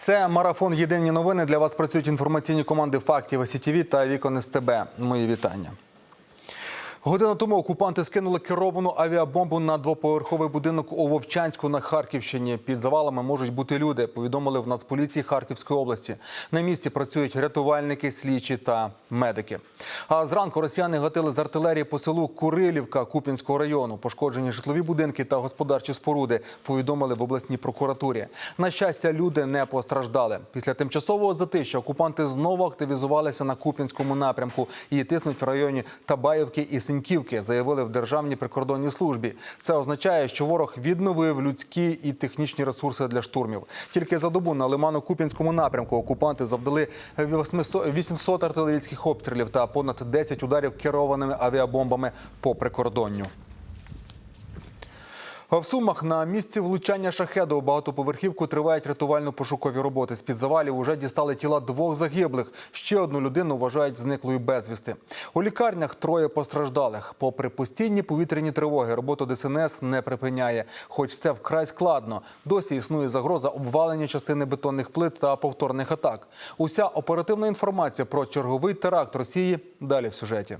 Це марафон Єдині новини. Для вас працюють інформаційні команди фактів СІТВ та Вікон СТБ. Мої вітання. Годину тому окупанти скинули керовану авіабомбу на двоповерховий будинок у Вовчанську на Харківщині. Під завалами можуть бути люди. Повідомили в Нацполіції Харківської області. На місці працюють рятувальники, слідчі та медики. А зранку росіяни гатили з артилерії по селу Курилівка Купінського району. Пошкоджені житлові будинки та господарчі споруди. Повідомили в обласній прокуратурі. На щастя, люди не постраждали. Після тимчасового затища окупанти знову активізувалися на Купінському напрямку і тиснуть в районі Табаївки і Синьківки, заявили в Державній прикордонній службі. Це означає, що ворог відновив людські і технічні ресурси для штурмів. Тільки за добу на Лимано-Купінському напрямку окупанти завдали 800 800 артилерійських обстрілів та понад 10 ударів керованими авіабомбами по прикордонню. А В Сумах на місці влучання шахеду у багатоповерхівку тривають рятувально-пошукові роботи. З-під завалів уже дістали тіла двох загиблих. Ще одну людину вважають зниклою безвісти. У лікарнях троє постраждалих. Попри постійні повітряні тривоги, роботу ДСНС не припиняє. Хоч це вкрай складно. Досі існує загроза обвалення частини бетонних плит та повторних атак. Уся оперативна інформація про черговий теракт Росії далі в сюжеті.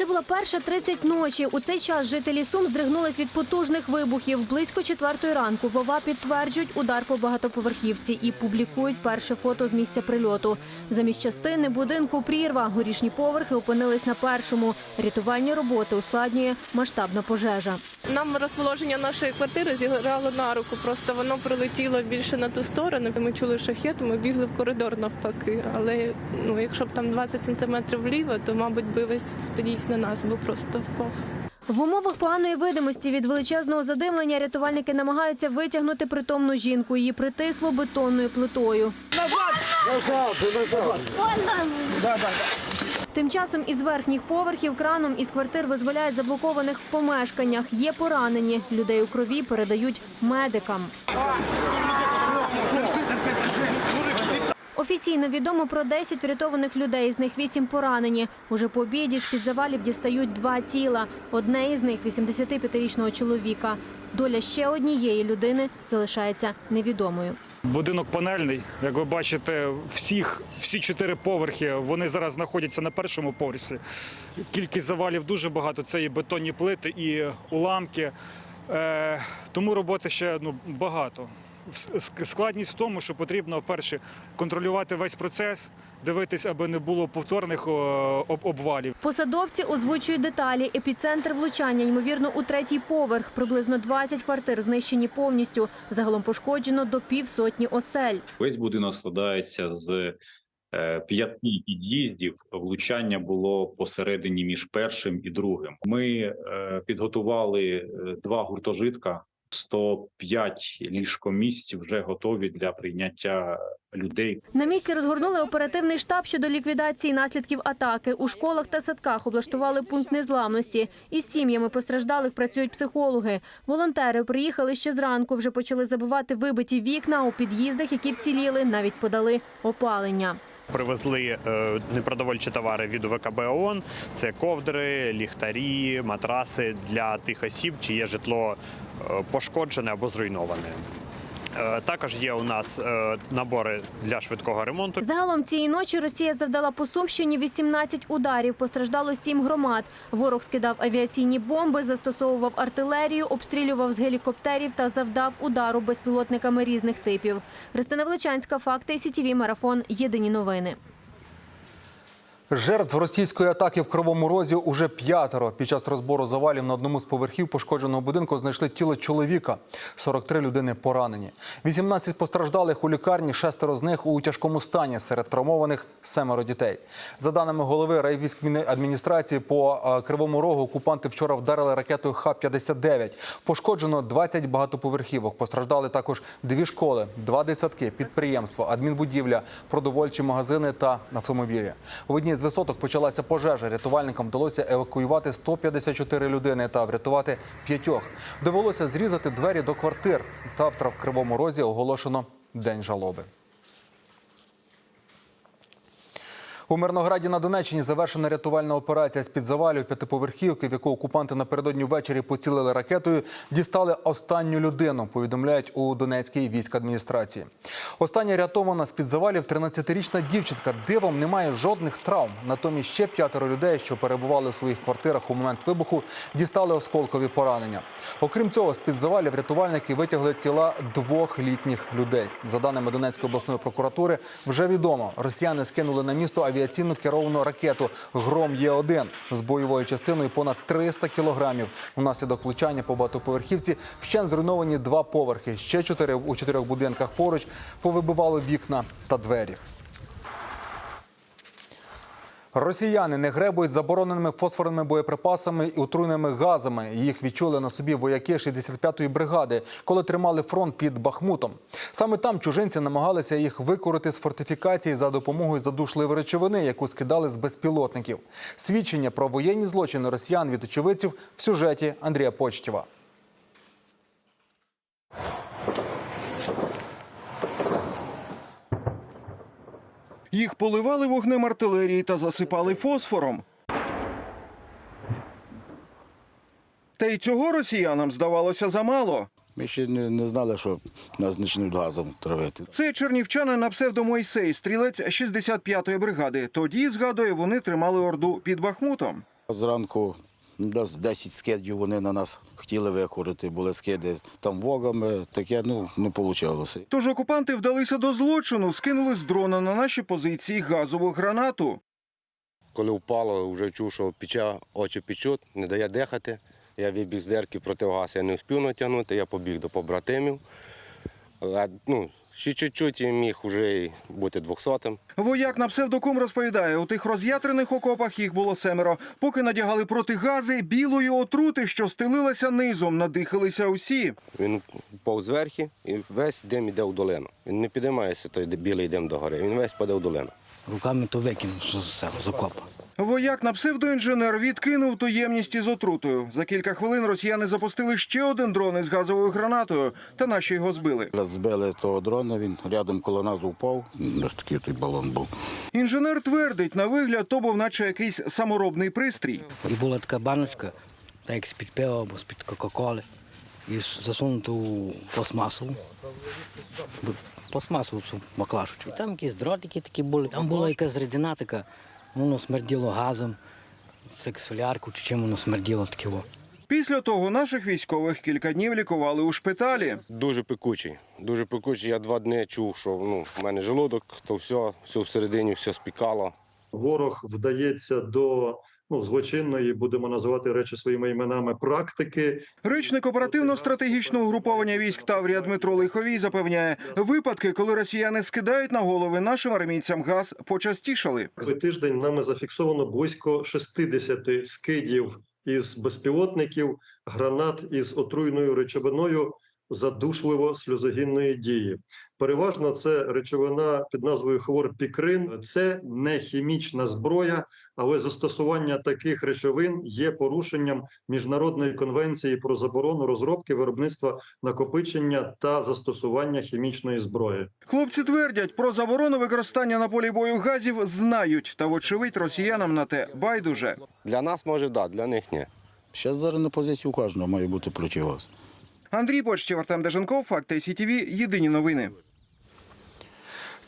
Це була перша 30 ночі. У цей час жителі Сум здригнулись від потужних вибухів. Близько четвертої ранку Вова підтверджують удар по багатоповерхівці і публікують перше фото з місця прильоту. Замість частини будинку прірва. Горішні поверхи опинились на першому. Рятувальні роботи ускладнює масштабна пожежа. Нам розположення нашої квартири зіграло на руку. Просто воно прилетіло більше на ту сторону. Ми чули шахет, ми бігли в коридор навпаки. Але ну, якщо б там 20 сантиметрів вліво, то мабуть би весь підійсь на нас, бо просто впав. В умовах поганої видимості від величезного задимлення рятувальники намагаються витягнути притомну жінку. Її притисло бетонною плитою. Тим часом із верхніх поверхів краном із квартир визволяють заблокованих в помешканнях. Є поранені. Людей у крові передають медикам. Офіційно відомо про 10 врятованих людей, з них 8 поранені. Уже по обіді з-під завалів дістають два тіла. Одне із них – 85-річного чоловіка. Доля ще однієї людини залишається невідомою. Будинок панельний. Як ви бачите, всіх, всі чотири поверхи вони зараз знаходяться на першому поверсі. Кількість завалів дуже багато. Це і бетонні плити, і уламки. Е, тому роботи ще ну, багато. Складність в тому, що потрібно перше контролювати весь процес, дивитись, аби не було повторних обвалів. Посадовці озвучують деталі. Епіцентр влучання, ймовірно, у третій поверх. Приблизно 20 квартир знищені повністю. Загалом пошкоджено до півсотні осель. Весь будинок складається з е, п'яти під'їздів. Влучання було посередині між першим і другим. Ми е, підготували е, два гуртожитка. 105 ліжкомісць вже готові для прийняття людей. На місці розгорнули оперативний штаб щодо ліквідації наслідків атаки. У школах та садках облаштували пункт незламності. Із сім'ями постраждалих працюють психологи. Волонтери приїхали ще зранку, вже почали забивати вибиті вікна у під'їздах, які вціліли, навіть подали опалення. Привезли е, непродовольчі товари від УВКБ ООН. Це ковдри, ліхтарі, матраси для тих осіб, чиє житло пошкоджене або зруйноване. Е, Також є у нас е, набори для швидкого ремонту. Загалом цієї ночі Росія завдала по Сумщині 18 ударів. Постраждало 7 громад. Ворог скидав авіаційні бомби, застосовував артилерію, обстрілював з гелікоптерів та завдав удару безпілотниками різних типів. Христина Величанська, факти СІТІВІ Марафон. Єдині новини. Жертв російської атаки в Кривому Розі уже п'ятеро. Під час розбору завалів на одному з поверхів пошкодженого будинку знайшли тіло чоловіка. 43 людини поранені. 18 постраждалих у лікарні, шестеро з них у тяжкому стані. Серед травмованих семеро дітей. За даними голови райвійської адміністрації, по е, Кривому Рогу окупанти вчора вдарили ракетою Х-59. Пошкоджено 20 багатоповерхівок. Постраждали також дві школи, два дитсадки, підприємства, адмінбудівля, продовольчі магазини та автомобілі. В одній з висоток почалася пожежа. Рятувальникам вдалося евакуювати 154 людини та врятувати п'ятьох. Довелося зрізати двері до квартир. Та в Кривому Розі оголошено день жалоби. У Мирнограді на Донеччині завершена рятувальна операція з-під завалів п'ятиповерхівки, в яку окупанти напередодні ввечері поцілили ракетою, дістали останню людину, повідомляють у Донецькій військ адміністрації. Остання рятована з-під завалів 13-річна дівчинка. Дивом немає жодних травм. Натомість ще п'ятеро людей, що перебували в своїх квартирах у момент вибуху, дістали осколкові поранення. Окрім цього, з-під завалів рятувальники витягли тіла двох літніх людей. За даними Донецької обласної прокуратури, вже відомо, росіяни скинули на місто авіаційну керовану ракету Гром Є1 з бойовою частиною понад 300 кілограмів. Внаслідок влучання по багатоповерхівці вщен зруйновані два поверхи. Ще чотири у чотирьох будинках поруч повибивали вікна та двері. Росіяни не гребують забороненими фосфорними боєприпасами і отруйними газами. Їх відчули на собі вояки 65-ї бригади, коли тримали фронт під Бахмутом. Саме там чужинці намагалися їх викорити з фортифікації за допомогою задушливої речовини, яку скидали з безпілотників. Свідчення про воєнні злочини росіян від очевидців в сюжеті Андрія Почтєва. Їх поливали вогнем артилерії та засипали фосфором. Та й цього росіянам здавалося замало. Ми ще не, не знали, що нас почнуть газом травити. Це чернівчанин на псевдо Мойсей, стрілець 65-ї бригади. Тоді, згадує, вони тримали орду під Бахмутом. Зранку десь 10 скидів вони на нас хотіли викорити, були скиди там вогами, таке ну, не вийшло. Тож окупанти вдалися до злочину, скинули з дрона на наші позиції газову гранату. Коли впало, вже чув, що пече, очі печуть, не дає дихати. Я вибіг з дерки противогаз, я не встиг натягнути, я побіг до побратимів. Ну, ще чуть-чуть і міг вже й бути двохсотим. Вояк на псевдокум розповідає, у тих роз'ятрених окопах їх було семеро. Поки надягали протигази, білої отрути, що стелилася низом, надихалися усі. Він повз зверхи і весь дим йде в долину. Він не підіймається той білий дим догори, він весь паде в долину. Руками то викинув з окопа. Вояк на псевдоінженер відкинув ту ємність із отрутою. За кілька хвилин росіяни запустили ще один дрон із газовою гранатою, та наші його збили. Збили того дрона, він рядом коло нас упав. Ось такий той балон був. Інженер твердить, на вигляд то був наче якийсь саморобний пристрій. І була така баночка, так як з-під пива або з-під Кока-Коли, і засунута у пластмасову. Пластмасову цю баклажечку. І Там якісь дротики такі були. Там була якась рідина така, воно смерділо газом, сексолярку чи чим воно смерділо таке. Після того наших військових кілька днів лікували у шпиталі. Дуже пекучий. Дуже пекучий. Я два дні чув, що ну, в мене желудок, то все, все всередині, все спікало. ворог вдається до ну злочинної, будемо називати речі своїми іменами, практики. Речник оперативно-стратегічного угруповання військ Таврія Дмитро Лиховій запевняє, випадки, коли росіяни скидають на голови нашим армійцям газ, почастішали. За тиждень нами зафіксовано близько 60 скидів із безпілотників, гранат із отруйною речовиною задушливо сльозогінної дії. Переважно це речовина під назвою хлорпікрин. Це не хімічна зброя, але застосування таких речовин є порушенням міжнародної конвенції про заборону розробки, виробництва, накопичення та застосування хімічної зброї. Хлопці твердять, про заборону використання на полі бою газів знають, та вочевидь росіянам на те байдуже. Для нас може да, для них ні. Зараз зараз на позиції у кожного має бути противогаз. Андрій Почтів, Артем Деженков, Факти СІТВ, Єдині новини.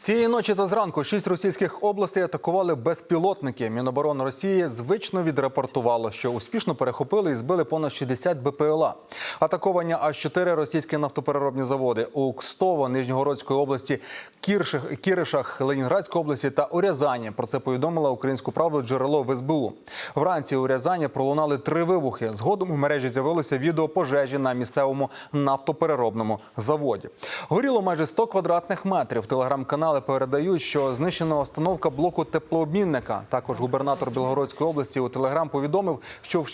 Цієї ночі та зранку шість російських областей атакували безпілотники. Міноборони Росії звично відрапортувало, що успішно перехопили і збили понад 60 БПЛА. Атаковані аж чотири російські нафтопереробні заводи у Кстово, Нижньогородської області, Кірших, Кіришах, Ленінградської області та у Рязані. Про це повідомила українську правду джерело в СБУ. Вранці у Рязані пролунали три вибухи. Згодом у мережі з'явилося відео пожежі на місцевому нафтопереробному заводі. Горіло майже 100 квадратних метрів. Телеграм-канали передають, що знищена установка блоку теплообмінника. Також губернатор Білгородської області у Телеграм повідомив, що в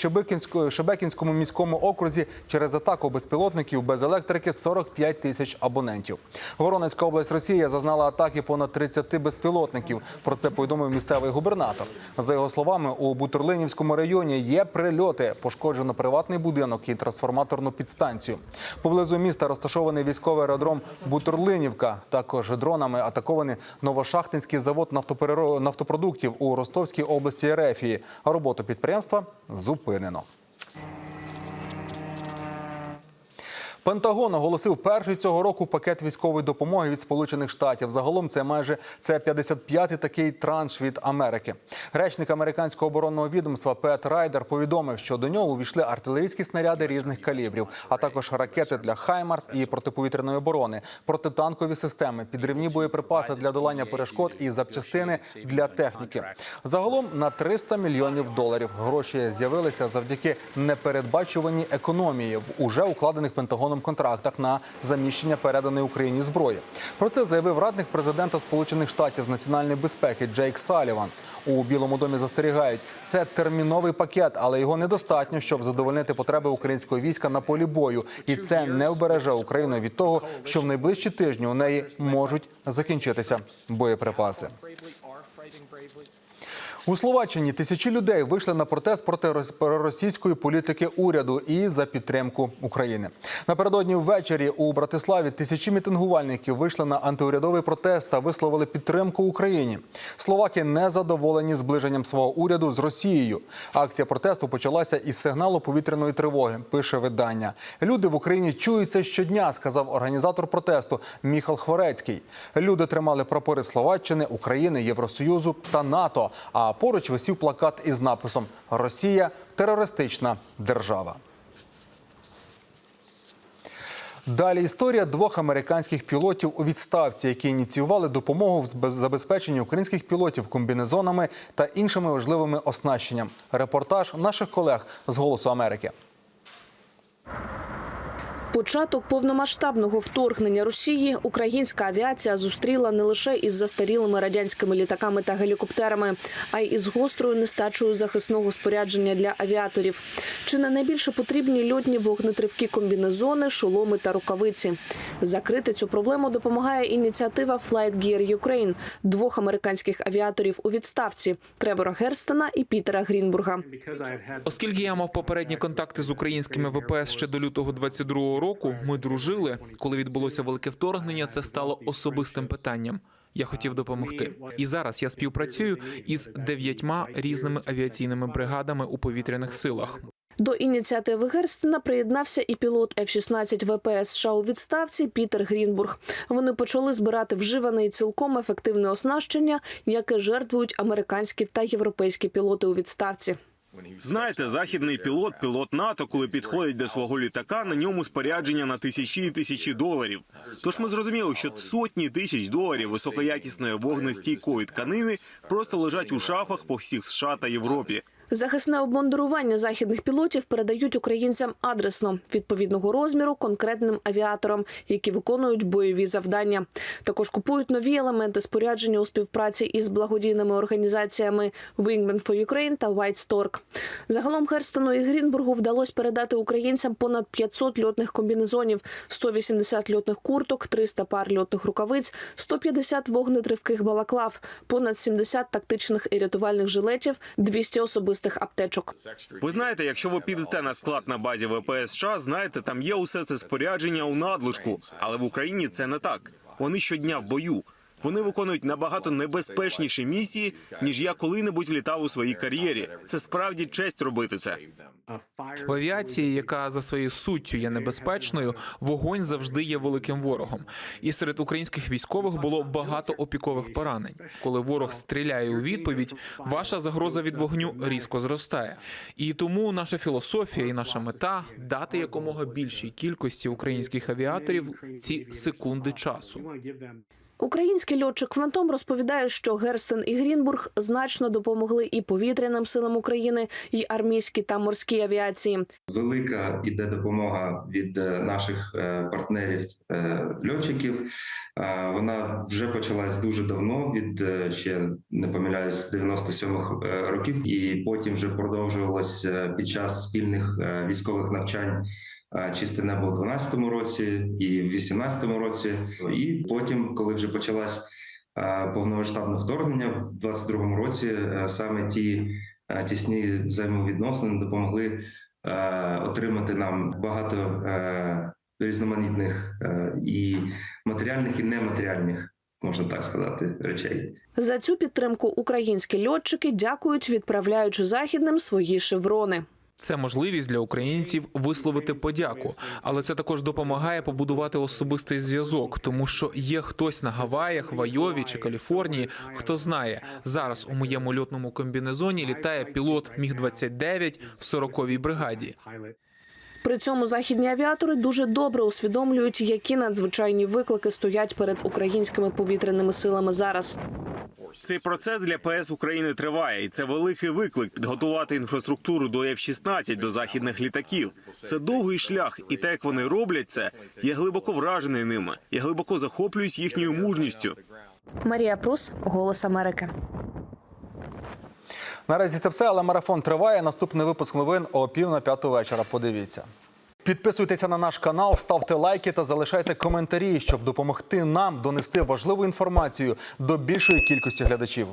Шебекінському, міському окрузі через атаку безпілотників без електрики 45 тисяч абонентів. Воронезька область Росії зазнала атаки понад 30 безпілотників. Про це повідомив місцевий губернатор. За його словами, у Бутурлинівському районі є прильоти. Пошкоджено приватний будинок і трансформаторну підстанцію. Поблизу міста розташований військовий аеродром Бутурлинівка. Також дронами атакували атакований Новошахтинський завод нафтопродуктів у Ростовській області Ерефії. Роботу підприємства зупинено. Пентагон оголосив перший цього року пакет військової допомоги від Сполучених Штатів. Загалом це майже це 55-й такий транш від Америки. Речник американського оборонного відомства Пет Райдер повідомив, що до нього увійшли артилерійські снаряди різних калібрів, а також ракети для Хаймарс і протиповітряної оборони, протитанкові системи, підривні боєприпаси для долання перешкод і запчастини для техніки. Загалом на 300 мільйонів доларів гроші з'явилися завдяки непередбачуваній економії в уже укладених Пентагоном контрактах на заміщення переданої Україні зброї. Про це заявив радник президента Сполучених Штатів з національної безпеки Джейк Саліван. У Білому домі застерігають, це терміновий пакет, але його недостатньо, щоб задовольнити потреби українського війська на полі бою, і це не вбереже Україну від того, що в найближчі тижні у неї можуть закінчитися боєприпаси. У Словаччині тисячі людей вийшли на протест проти рос- проросійської політики уряду і за підтримку України. Напередодні ввечері у Братиславі тисячі мітингувальників вийшли на антиурядовий протест та висловили підтримку Україні. Словаки не задоволені зближенням свого уряду з Росією. Акція протесту почалася із сигналу повітряної тривоги. Пише видання. Люди в Україні чуються щодня, сказав організатор протесту Міхал Хворецький. Люди тримали прапори Словаччини, України, Євросоюзу та НАТО. А поруч висів плакат із написом Росія терористична держава. Далі історія двох американських пілотів у відставці, які ініціювали допомогу в забезпеченні українських пілотів комбінезонами та іншими важливими оснащенням. Репортаж наших колег з Голосу Америки. Початок повномасштабного вторгнення Росії українська авіація зустріла не лише із застарілими радянськими літаками та гелікоптерами, а й із гострою нестачею захисного спорядження для авіаторів. Чи не найбільше потрібні льотні вогнетривкі комбінезони, шоломи та рукавиці? Закрити цю проблему допомагає ініціатива Flight Gear Ukraine двох американських авіаторів у відставці Тревора Герстена і Пітера Грінбурга. Оскільки я мав попередні контакти з українськими ВПС ще до лютого 22-го року, ми дружили. Коли відбулося велике вторгнення, це стало особистим питанням. Я хотів допомогти. І зараз я співпрацюю із дев'ятьма різними авіаційними бригадами у повітряних силах. До ініціативи Герстена приєднався і пілот F-16 ВПС США у відставці Пітер Грінбург. Вони почали збирати вживане і цілком ефективне оснащення, яке жертвують американські та європейські пілоти у відставці. Знаєте, західний пілот, пілот НАТО, коли підходить до свого літака, на ньому спорядження на тисячі і тисячі доларів. Тож ми зрозуміли, що сотні тисяч доларів високоякісної вогнестійкої тканини просто лежать у шафах по всіх США та Європі. Захисне обмундирування західних пілотів передають українцям адресно відповідного розміру конкретним авіаторам, які виконують бойові завдання. Також купують нові елементи спорядження у співпраці із благодійними організаціями Wingmen for Ukraine та White Stork. Загалом Херстену і Грінбургу вдалося передати українцям понад 500 льотних комбінезонів, 180 льотних курток, 300 пар льотних рукавиць, 150 вогнетривких балаклав, понад 70 тактичних і рятувальних жилетів, 200 особистих аптечок. Ви знаєте, якщо ви підете на склад на базі ВПС США, знаєте, там є усе це спорядження у надлишку. Але в Україні це не так. Вони щодня в бою. Вони виконують набагато небезпечніші місії, ніж я коли-небудь літав у своїй кар'єрі. Це справді честь робити це. В авіації, яка за своєю суттю є небезпечною, вогонь завжди є великим ворогом. І серед українських військових було багато опікових поранень. Коли ворог стріляє у відповідь, ваша загроза від вогню різко зростає. І тому наша філософія і наша мета дати якомога більшій кількості українських авіаторів ці секунди часу. Український льотчик Фантом розповідає, що Герстен і Грінбург значно допомогли і повітряним силам України, і армійській та морській авіації. Велика іде допомога від е, наших е, партнерів е, льотчиків. Вона вже почалась дуже давно, від ще не помиляюсь, з 97-х е, років, і потім вже продовжувалась е, під час спільних військових навчань. Чисте небо у 12-му році і в 18-му році, і потім, коли вже почалась повномасштабне вторгнення в 22-му році, е, саме ті е, тісні взаємовідносини допомогли е, отримати нам багато різноманітних і матеріальних, і нематеріальних можна так сказати, речей. За цю підтримку українські льотчики дякують, відправляючи західним свої шеврони. Це можливість для українців висловити подяку, але це також допомагає побудувати особистий зв'язок, тому що є хтось на Гаваях, Вайові чи Каліфорнії, хто знає зараз у моєму льотному комбінезоні літає пілот Міг 29 в 40-й бригаді. При цьому західні авіатори дуже добре усвідомлюють, які надзвичайні виклики стоять перед українськими повітряними силами зараз. Цей процес для ПС України триває, і це великий виклик підготувати інфраструктуру до F-16 до західних літаків. Це довгий шлях, і те, як вони роблять це, я глибоко вражений ними. Я глибоко захоплююсь їхньою мужністю. Марія Прус, Голос Америки. Наразі це все, але марафон триває. Наступний випуск новин о пів на п'яту вечора. Подивіться. Підписуйтеся на наш канал, ставте лайки та залишайте коментарі, щоб допомогти нам донести важливу інформацію до більшої кількості глядачів.